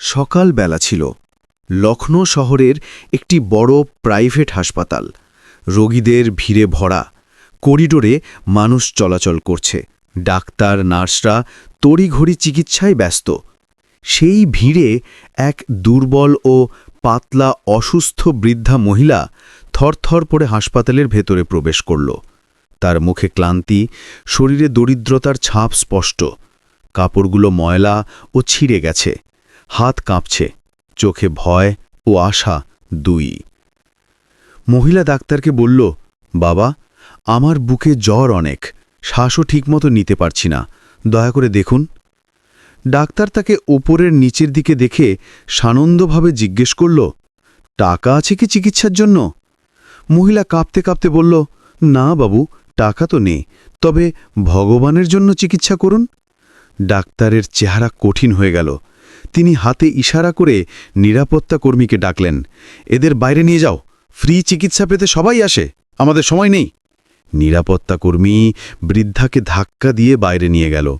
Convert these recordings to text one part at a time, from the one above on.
সকালবেলা ছিল। লখনৌ শহরের একটি বড় প্রাইভেট হাসপাতাল। রোগীদের ভিড়ে ভরা। করিডোরে মানুষ চলাচল করছে। ডাক্তার, নার্সরা তড়িঘড়ি চিকিৎসায় ব্যস্ত। সেই ভিড়ে এক দুর্বল ও পাতলা অসুস্থ বৃদ্ধা মহিলা থরথর করে হাসপাতালের ভেতরে প্রবেশ করল। তার মুখে ক্লান্তি, শরীরে দরিদ্রতার ছাপ স্পষ্ট। কাপড়গুলো ময়লা ও ছিঁড়ে গেছে। হাত কাঁপছে, চোখে ভয় ও আশা দুই। মহিলা ডাক্তারকে বলল, বাবা, আমার বুকে জ্বর অনেক, শ্বাসও ঠিকমতো নিতে পারছি না, দয়া করে দেখুন। ডাক্তার তাকে ওপরের নিচের দিকে দেখে সানন্দভাবে জিজ্ঞেস করল, টাকা আছে কি চিকিৎসার জন্য? মহিলা কাঁপতে কাঁপতে বলল, না বাবু, টাকা তো নেই, তবে ভগবানের জন্য চিকিৎসা করুন। ডাক্তারের চেহারা কঠিন হয়ে গেল তিনি হাতে ইশারা করে নিরাপত্তা কর্মীকে ডাকলেন, এদের বাইরে নিয়ে যাও, ফ্রি চিকিৎসা পেতে সবাই আসে, আমাদের সময় নেই। নিরাপত্তা কর্মী বৃদ্ধাকে ধাক্কা দিয়ে বাইরে নিয়ে গেল।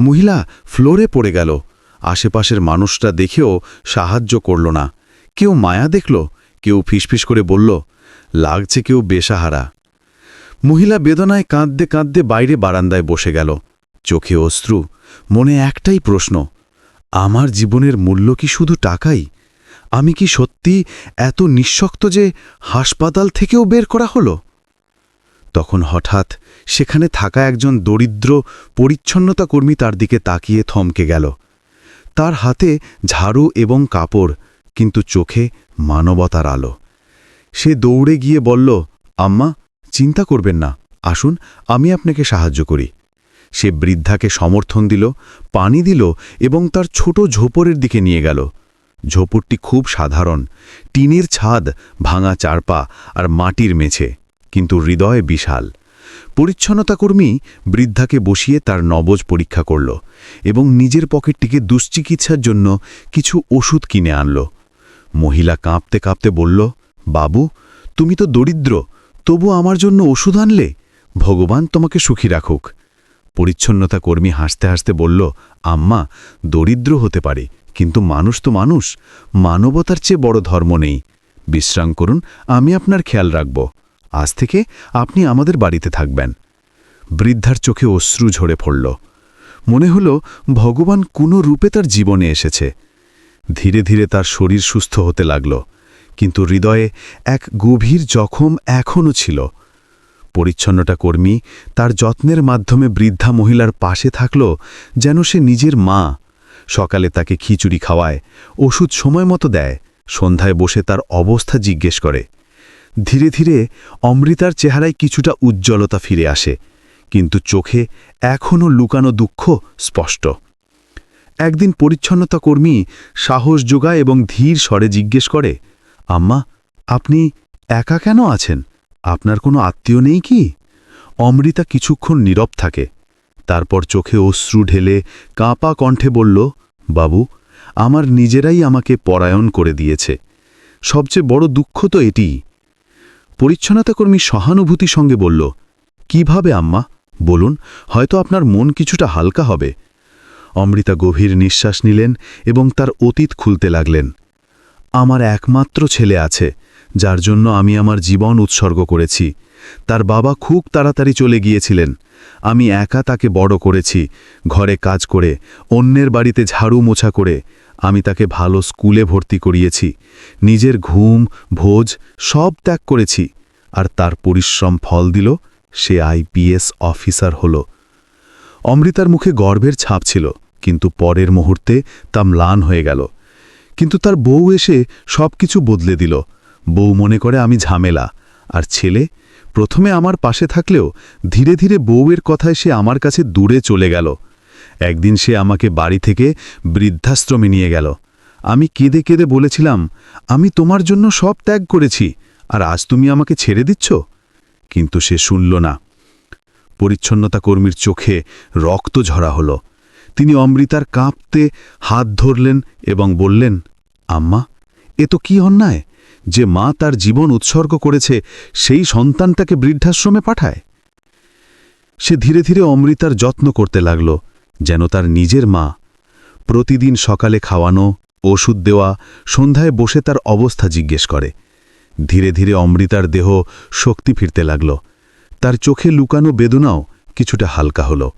মহিলা ফ্লোরে পড়ে গেল। আশেপাশের মানুষটা দেখেও সাহায্য করল না। কেউ মায়া দেখল, কেউ ফিসফিস করে বলল, লাগছে কেউ বেসাহারা। মহিলা বেদনায় কাঁদতে কাঁদতে বাইরে বারান্দায় বসে গেল। চোখে অশ্রু, মনে একটাই প্রশ্ন আমার জীবনের মূল্য কি শুধু টাকাই? আমি কি সত্যি এত নিঃশক্ত যে হাসপাতাল থেকেও বের করা হলো? তখন হঠাৎ সেখানে থাকা একজন দরিদ্র, পরিচ্ছন্নতা কর্মী তার দিকে তাকিয়ে থমকে গেল। তার হাতে ঝাড়ু এবং কাপড়, কিন্তু চোখে মানবতার আলো। সে দৌড়ে গিয়ে বলল, আম্মা, চিন্তা করবেন না। আসুন, আমি আপনাকে সাহায্য করি। সে বৃদ্ধাকে সমর্থন দিল, পানি দিল এবং তার ছোট ঝোপরের দিকে নিয়ে গেল। ঝোপরটি খুব সাধারণ, টিনের ছাদ, ভাঙা চারপা আর মাটির মেছে কিন্তু হৃদয় বিশাল। পরিচ্ছন্নতাকর্মী বৃদ্ধাকে বসিয়ে তার নবজ পরীক্ষা করল এবং নিজের পকেটটিকে দুশ্চিকিৎসার জন্য কিছু ওষুধ কিনে আনল। মহিলা কাঁপতে কাঁপতে বলল, বাবু, তুমি তো দরিদ্র, তবু আমার জন্য ওষুধ আনলে? ভগবান তোমাকে সুখী রাখুক। পরিচ্ছন্নতা কর্মী হাসতে হাসতে বলল, আম্মা, দরিদ্র হতে পারে, কিন্তু মানুষ তো মানুষ। মানবতার চেয়ে বড় ধর্ম নেই। বিশ্রাম করুন, আমি আপনার খেয়াল রাখব। আজ থেকে আপনি আমাদের বাড়িতে থাকবেন। বৃদ্ধার চোখে অশ্রু ঝরে পড়ল। মনে হল ভগবান কোনো রূপে তার জীবনে এসেছে। ধীরে ধীরে তার শরীর সুস্থ হতে লাগল, কিন্তু হৃদয়ে এক গভীর জখম এখনও ছিল। পরিচ্ছন্নতা কর্মী তার যত্নের মাধ্যমে বৃদ্ধা মহিলার পাশে থাকল যেন সে নিজের মা। সকালে তাকে খিচুড়ি খাওয়ায়, ওষুধ সময় মতো দেয়, সন্ধ্যায় বসে তার অবস্থা জিজ্ঞেস করে। ধীরে ধীরে অমৃতার চেহারায় কিছুটা উজ্জ্বলতা ফিরে আসে, কিন্তু চোখে এখনও লুকানো দুঃখ স্পষ্ট। একদিন পরিচ্ছন্নতা কর্মী সাহস যোগায় এবং ধীর স্বরে জিজ্ঞেস করে, আম্মা, আপনি একা কেন আছেন? আপনার কোনো আত্মীয় নেই কি? অমৃতা কিছুক্ষণ নীরব থাকে। তারপর চোখে অশ্রু ঢেলে কাঁপা কণ্ঠে বলল, বাবু, আমার নিজেরাই আমাকে পরায়ণ করে দিয়েছে। সবচেয়ে বড় দুঃখ তো এটিই। পরিচ্ছন্নতাকর্মী সহানুভূতি সঙ্গে বলল, কীভাবে আম্মা? বলুন, হয়তো আপনার মন কিছুটা হালকা হবে। অমৃতা গভীর নিঃশ্বাস নিলেন এবং তার অতীত খুলতে লাগলেন। আমার একমাত্র ছেলে আছে যার জন্য আমি আমার জীবন উৎসর্গ করেছি। তার বাবা খুব তাড়াতাড়ি চলে গিয়েছিলেন। আমি একা তাকে বড় করেছি, ঘরে কাজ করে, অন্যের বাড়িতে ঝাড়ু মোছা করে। আমি তাকে ভালো স্কুলে ভর্তি করিয়েছি। নিজের ঘুম, ভোজ সব ত্যাগ করেছি। আর তার পরিশ্রম ফল দিল, সে আইপিএস অফিসার হল। অমৃতার মুখে গর্বের ছাপ ছিল, কিন্তু পরের মুহূর্তে তা ম্লান হয়ে গেল। কিন্তু তার বউ এসে সব কিছু বদলে দিল। বউ মনে করে আমি ঝামেলা, আর ছেলে প্রথমে আমার পাশে থাকলেও ধীরে ধীরে বউয়ের কথায় সে আমার কাছে দূরে চলে গেল। একদিন সে আমাকে বাড়ি থেকে বৃদ্ধাশ্রমে নিয়ে গেল। আমি কেঁদে কেঁদে বলেছিলাম, আমি তোমার জন্য সব ত্যাগ করেছি, আর আজ তুমি আমাকে ছেড়ে দিচ্ছ? কিন্তু সে শুনল না। পরিচ্ছন্নতা কর্মীর চোখে রক্ত ঝরা হল। তিনি অমৃতার কাঁপতে হাত ধরলেন এবং বললেন, আম্মা, এ তো কি অন্যায়? যে মা তার জীবন উৎসর্গ করেছে, সেই সন্তানটাকে বৃদ্ধাশ্রমে পাঠায়। সে ধীরে ধীরে অমৃতার যত্ন করতে লাগল, যেন তার নিজের মা প্রতিদিন সকালে খাওয়ানো, ওষুধ দেওয়া, সন্ধ্যায় বসে তার অবস্থা জিজ্ঞেস করে। ধীরে ধীরে অমৃতার দেহ শক্তি ফিরতে লাগল। তার চোখে লুকানো বেদনাও কিছুটা হালকা হল।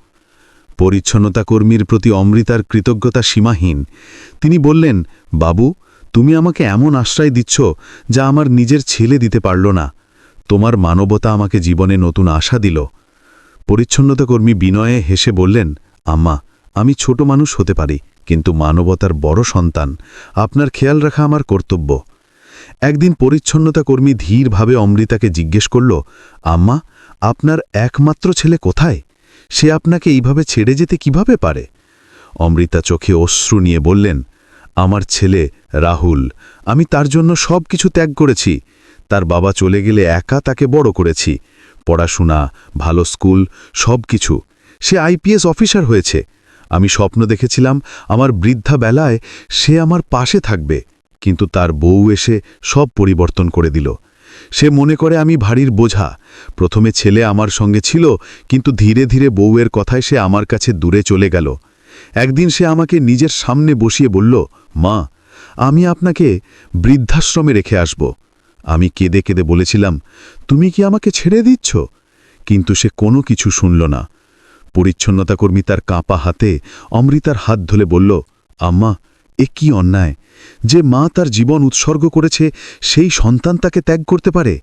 পরিচ্ছন্নতা কর্মীর প্রতি অমৃতার কৃতজ্ঞতা সীমাহীন। তিনি বললেন, বাবু তুমি আমাকে এমন আশ্রয় দিচ্ছ যা আমার নিজের ছেলে দিতে পারল না। তোমার মানবতা আমাকে জীবনে নতুন আশা দিল। পরিচ্ছন্নতা কর্মী বিনয়ে হেসে বললেন, আম্মা, আমি ছোট মানুষ হতে পারি, কিন্তু মানবতার বড় সন্তান। আপনার খেয়াল রাখা আমার কর্তব্য। একদিন পরিচ্ছন্নতা কর্মী ধীরভাবে অমৃতাকে জিজ্ঞেস করল, আম্মা, আপনার একমাত্র ছেলে কোথায়? সে আপনাকে এইভাবে ছেড়ে যেতে কীভাবে পারে? অমৃতা চোখে অশ্রু নিয়ে বললেন আমার ছেলে রাহুল, আমি তার জন্য সব কিছু ত্যাগ করেছি। তার বাবা চলে গেলে একা তাকে বড় করেছি। পড়াশোনা, ভালো স্কুল সব কিছু সে আইপিএস অফিসার হয়েছে। আমি স্বপ্ন দেখেছিলাম আমার বৃদ্ধা বেলায় সে আমার পাশে থাকবে। কিন্তু তার বউ এসে সব পরিবর্তন করে দিল। সে মনে করে আমি ভারীর বোঝা। প্রথমে ছেলে আমার সঙ্গে ছিল, কিন্তু ধীরে ধীরে বউয়ের কথায় সে আমার কাছে দূরে চলে গেল। একদিন সে আমাকে নিজের সামনে বসিয়ে বলল, মা, আমি আপনাকে বৃদ্ধাশ্রমে রেখে আসব। আমি কেঁদে কেঁদে বলেছিলাম, তুমি কি আমাকে ছেড়ে দিচ্ছ? কিন্তু সে কোনো কিছু শুনল না। পরিচ্ছন্নতাকর্মী তার কাঁপা হাতে অমৃতার হাত ধরে বলল, আম্মা, এ কি অন্যায়? যে মা তার জীবন উৎসর্গ করেছে, সেই সন্তান তাকে ত্যাগ করতে পারে?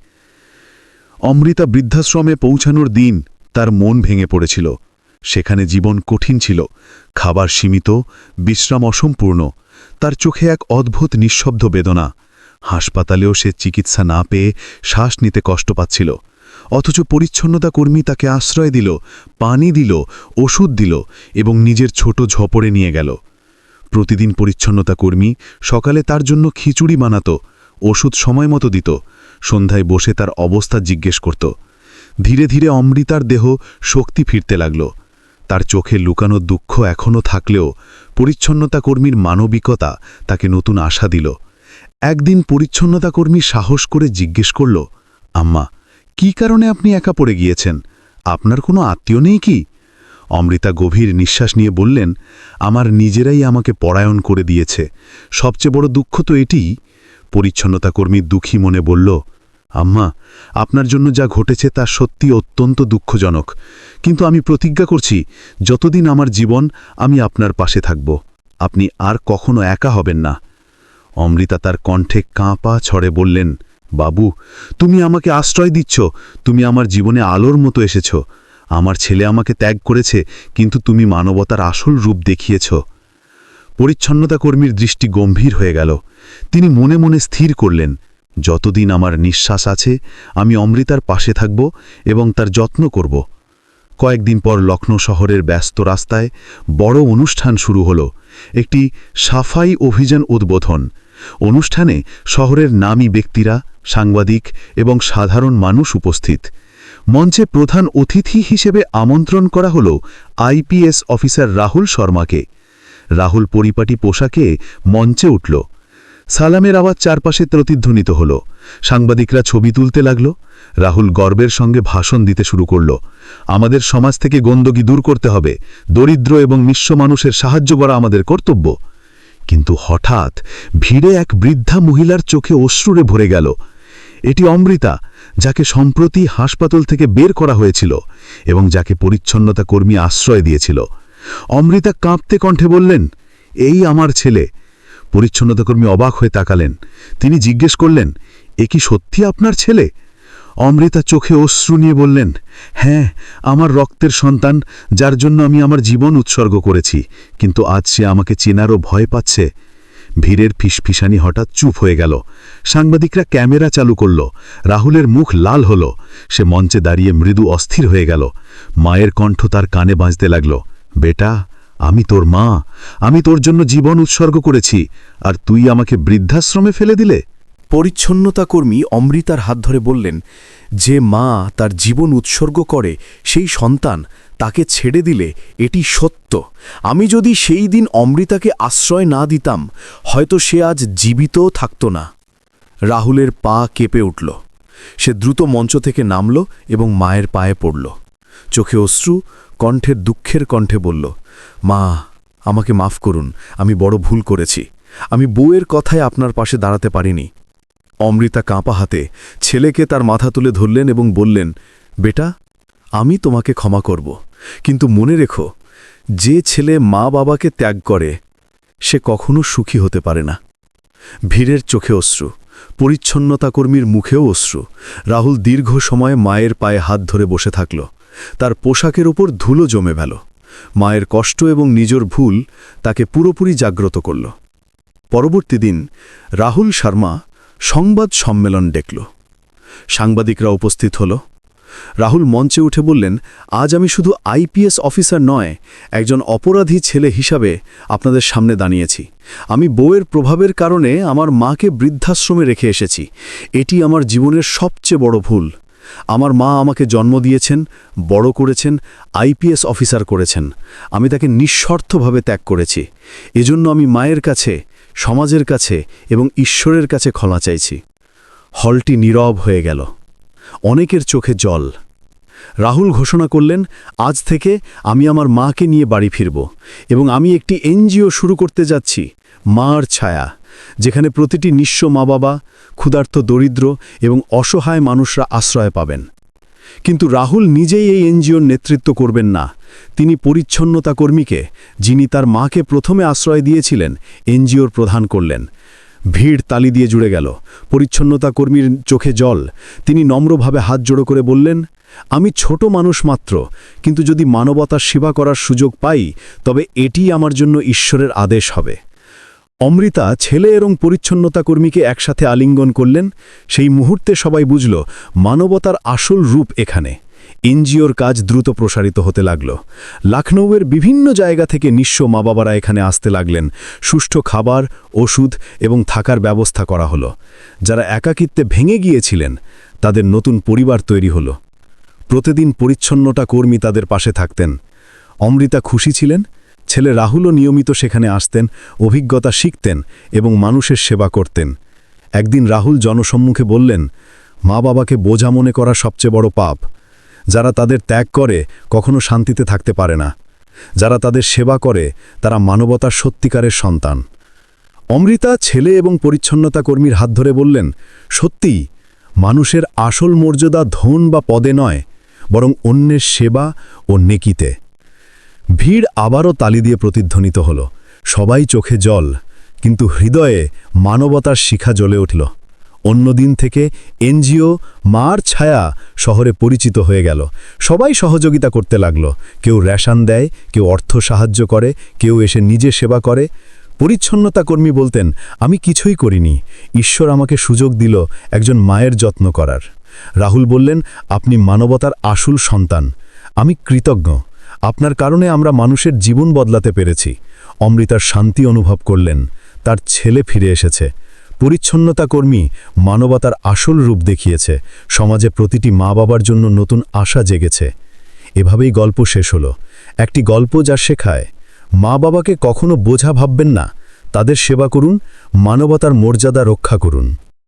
অমৃতা বৃদ্ধাশ্রমে পৌঁছানোর দিন তার মন ভেঙে পড়েছিল। সেখানে জীবন কঠিন ছিল, খাবার সীমিত, বিশ্রাম অসম্পূর্ণ, তার চোখে এক অদ্ভুত নিঃশব্দ বেদনা। হাসপাতালেও সে চিকিৎসা না পেয়ে শ্বাস নিতে কষ্ট পাচ্ছিল, অথচ পরিচ্ছন্নতা কর্মী তাকে আশ্রয় দিল, পানি দিল, ওষুধ দিল এবং নিজের ছোট ঝপড়ে নিয়ে গেল। প্রতিদিন পরিচ্ছন্নতা কর্মী সকালে তার জন্য খিচুড়ি বানাত, ওষুধ সময় মতো দিত, সন্ধ্যায় বসে তার অবস্থা জিজ্ঞেস করত। ধীরে ধীরে অমৃতার দেহ শক্তি ফিরতে লাগল। তার চোখে লুকানো দুঃখ এখনও থাকলেও পরিচ্ছন্নতা কর্মীর মানবিকতা তাকে নতুন আশা দিল। একদিন পরিচ্ছন্নতা কর্মী সাহস করে জিজ্ঞেস করল, আম্মা, কি কারণে আপনি একা পড়ে গিয়েছেন? আপনার কোনো আত্মীয় নেই কি? অমৃতা গভীর নিঃশ্বাস নিয়ে বললেন, আমার নিজেরাই আমাকে পরায়ণ করে দিয়েছে। সবচেয়ে বড় দুঃখ তো এটিই। পরিচ্ছন্নতা কর্মী দুঃখী মনে বলল আম্মা, আপনার জন্য যা ঘটেছে তা সত্যি অত্যন্ত দুঃখজনক। কিন্তু আমি প্রতিজ্ঞা করছি, যতদিন আমার জীবন, আমি আপনার পাশে থাকব। আপনি আর কখনো একা হবেন না। অমৃতা তার কণ্ঠে কাঁপা ছড়ে বললেন, বাবু, তুমি আমাকে আশ্রয় দিচ্ছ। তুমি আমার জীবনে আলোর মতো এসেছ। আমার ছেলে আমাকে ত্যাগ করেছে, কিন্তু তুমি মানবতার আসল রূপ দেখিয়েছ। পরিচ্ছন্নতা কর্মীর দৃষ্টি গম্ভীর হয়ে গেল। তিনি মনে মনে স্থির করলেন যতদিন আমার নিঃশ্বাস আছে, আমি অমৃতার পাশে থাকব এবং তার যত্ন করব। কয়েকদিন পর লখনৌ শহরের ব্যস্ত রাস্তায় বড় অনুষ্ঠান শুরু হল। একটি সাফাই অভিযান উদ্বোধন। অনুষ্ঠানে শহরের নামী ব্যক্তিরা, সাংবাদিক এবং সাধারণ মানুষ উপস্থিত। মঞ্চে প্রধান অতিথি হিসেবে আমন্ত্রণ করা হল আইপিএস অফিসার রাহুল শর্মাকে। রাহুল পরিপাটি পোশাকে মঞ্চে উঠল। সালামের আওয়াজ চারপাশে প্রতিধ্বনিত হল। সাংবাদিকরা ছবি তুলতে লাগল। রাহুল গর্বের সঙ্গে ভাষণ দিতে শুরু করল। আমাদের সমাজ থেকে গন্দগি দূর করতে হবে। দরিদ্র এবং নিঃস্ব মানুষের সাহায্য করা আমাদের কর্তব্য। কিন্তু হঠাৎ ভিড়ে এক বৃদ্ধা মহিলার চোখে অশ্রুরে ভরে গেল। এটি অমৃতা, যাকে সম্প্রতি হাসপাতাল থেকে বের করা হয়েছিল এবং যাকে পরিচ্ছন্নতা কর্মী আশ্রয় দিয়েছিল। অমৃতা কাঁপতে কণ্ঠে বললেন, এই আমার ছেলে পরিচ্ছন্নতাকর্মী অবাক হয়ে তাকালেন। তিনি জিজ্ঞেস করলেন, এ কি সত্যি আপনার ছেলে? অমৃতা চোখে অশ্রু নিয়ে বললেন হ্যাঁ আমার রক্তের সন্তান, যার জন্য আমি আমার জীবন উৎসর্গ করেছি, কিন্তু আজ সে আমাকে চেনারও ভয় পাচ্ছে। ভিড়ের ফিসফিসানি হঠাৎ চুপ হয়ে গেল। সাংবাদিকরা ক্যামেরা চালু করল। রাহুলের মুখ লাল হল। সে মঞ্চে দাঁড়িয়ে মৃদু অস্থির হয়ে গেল। মায়ের কণ্ঠ তার কানে বাজতে লাগল, বেটা আমি তোর মা। আমি তোর জন্য জীবন উৎসর্গ করেছি। আর তুই আমাকে বৃদ্ধাশ্রমে ফেলে দিলে? পরিচ্ছন্নতা কর্মী অমৃতার হাত ধরে বললেন, যে মা তার জীবন উৎসর্গ করে, সেই সন্তান তাকে ছেড়ে দিলে এটি সত্য। আমি যদি সেই দিন অমৃতাকে আশ্রয় না দিতাম, হয়তো সে আজ জীবিতও থাকত না। রাহুলের পা কেঁপে উঠল। সে দ্রুত মঞ্চ থেকে নামল এবং মায়ের পায়ে পড়ল। চোখে অশ্রু কণ্ঠের দুঃখের কণ্ঠে বলল মা, আমাকে মাফ করুন, আমি বড় ভুল করেছি। আমি বউয়ের কথায় আপনার পাশে দাঁড়াতে পারিনি। অমৃতা কাঁপা হাতে ছেলেকে তার মাথা তুলে ধরলেন এবং বললেন, বেটা, আমি তোমাকে ক্ষমা করব। কিন্তু মনে রেখো, যে ছেলে মা বাবাকে ত্যাগ করে, সে কখনো সুখী হতে পারে না। ভিড়ের চোখে অশ্রু, পরিচ্ছন্নতা কর্মীর মুখেও অশ্রু। রাহুল দীর্ঘ সময় মায়ের পায়ে হাত ধরে বসে থাকল। তার পোশাকের ওপর ধুলো জমে গেল মায়ের কষ্ট এবং নিজের ভুল তাকে পুরোপুরি জাগ্রত করল। পরবর্তী দিন রাহুল শর্মা সংবাদ সম্মেলন ডেকল সাংবাদিকরা উপস্থিত হল। রাহুল মঞ্চে উঠে বললেন, আজ আমি শুধু আইপিএস অফিসার নয়, একজন অপরাধী ছেলে হিসাবে আপনাদের সামনে দাঁড়িয়েছি। আমি বউয়ের প্রভাবের কারণে আমার মাকে বৃদ্ধাশ্রমে রেখে এসেছি। এটি আমার জীবনের সবচেয়ে বড় ভুল। আমার মা আমাকে জন্ম দিয়েছেন, বড় করেছেন আইপিএস অফিসার করেছেন। আমি তাকে নিঃস্বার্থভাবে ত্যাগ করেছি। এজন্য আমি মায়ের কাছে, সমাজের কাছে এবং ঈশ্বরের কাছে ক্ষমা চাইছি। হলটি নীরব হয়ে গেল। অনেকের চোখে জল। রাহুল ঘোষণা করলেন, আজ থেকে আমি আমার মাকে নিয়ে বাড়ি ফিরব এবং আমি একটি এনজিও শুরু করতে যাচ্ছি, মার ছায়া, যেখানে প্রতিটি নিঃস্ব মা বাবা ক্ষুধার্ত দরিদ্র এবং অসহায় মানুষরা আশ্রয় পাবেন। কিন্তু রাহুল নিজেই এই এনজিওর নেতৃত্ব করবেন না। তিনি পরিচ্ছন্নতা কর্মীকে, যিনি তার মাকে প্রথমে আশ্রয় দিয়েছিলেন, এনজিওর প্রধান করলেন। ভিড় তালি দিয়ে জুড়ে গেল। পরিচ্ছন্নতা কর্মীর চোখে জল। তিনি নম্রভাবে হাত জোড়ো করে বললেন, আমি ছোট মানুষ মাত্র, কিন্তু যদি মানবতার সেবা করার সুযোগ পাই, তবে এটি আমার জন্য ঈশ্বরের আদেশ হবে। অমৃতা ছেলে এবং পরিচ্ছন্নতা কর্মীকে একসাথে আলিঙ্গন করলেন। সেই মুহূর্তে সবাই বুঝল, মানবতার আসল রূপ এখানে। এনজিওর কাজ দ্রুত প্রসারিত হতে লাগল। লখনৌয়ের বিভিন্ন জায়গা থেকে নিঃস্ব মা বাবারা এখানে আসতে লাগলেন। সুষ্ঠু খাবার, ওষুধ এবং থাকার ব্যবস্থা করা হলো। যারা একাকিত্বে ভেঙে গিয়েছিলেন, তাদের নতুন পরিবার তৈরি হল। প্রতিদিন পরিচ্ছন্নতা কর্মী তাদের পাশে থাকতেন। অমৃতা খুশি ছিলেন, ছেলে রাহুলও নিয়মিত সেখানে আসতেন, অভিজ্ঞতা শিখতেন এবং মানুষের সেবা করতেন। একদিন রাহুল জনসম্মুখে বললেন মা বাবাকে বোঝা মনে করা সবচেয়ে বড় পাপ। যারা তাদের ত্যাগ করে, কখনো শান্তিতে থাকতে পারে না। যারা তাদের সেবা করে, তারা মানবতার সত্যিকারের সন্তান। অমৃতা ছেলে এবং পরিচ্ছন্নতা কর্মীর হাত ধরে বললেন, সত্যি, মানুষের আসল মর্যাদা ধন বা পদে নয়, বরং অন্যের সেবা ও নেকিতে। ভিড় আবারও তালি দিয়ে প্রতিধ্বনিত হল। সবাই চোখে জল, কিন্তু হৃদয়ে মানবতার শিখা জ্বলে উঠল। অন্যদিন থেকে এনজিও মার ছায়া শহরে পরিচিত হয়ে গেল। সবাই সহযোগিতা করতে লাগল। কেউ রেশন দেয়, কেউ অর্থ সাহায্য করে, কেউ এসে নিজে সেবা করে। পরিচ্ছন্নতা কর্মী বলতেন, আমি কিছুই করিনি। ঈশ্বর আমাকে সুযোগ দিল একজন মায়ের যত্ন করার। রাহুল বললেন, আপনি মানবতার আসল সন্তান। আমি কৃতজ্ঞ। আপনার কারণে আমরা মানুষের জীবন বদলাতে পেরেছি। অমৃতার শান্তি অনুভব করলেন। তার ছেলে ফিরে এসেছে। পরিচ্ছন্নতা কর্মী মানবতার আসল রূপ দেখিয়েছে। সমাজে প্রতিটি মা বাবার জন্য নতুন আশা জেগেছে। এভাবেই গল্প শেষ হলো। একটি গল্প যা শেখায় মা বাবাকে কখনো বোঝা ভাববেন না। তাদের সেবা করুন, মানবতার মর্যাদা রক্ষা করুন।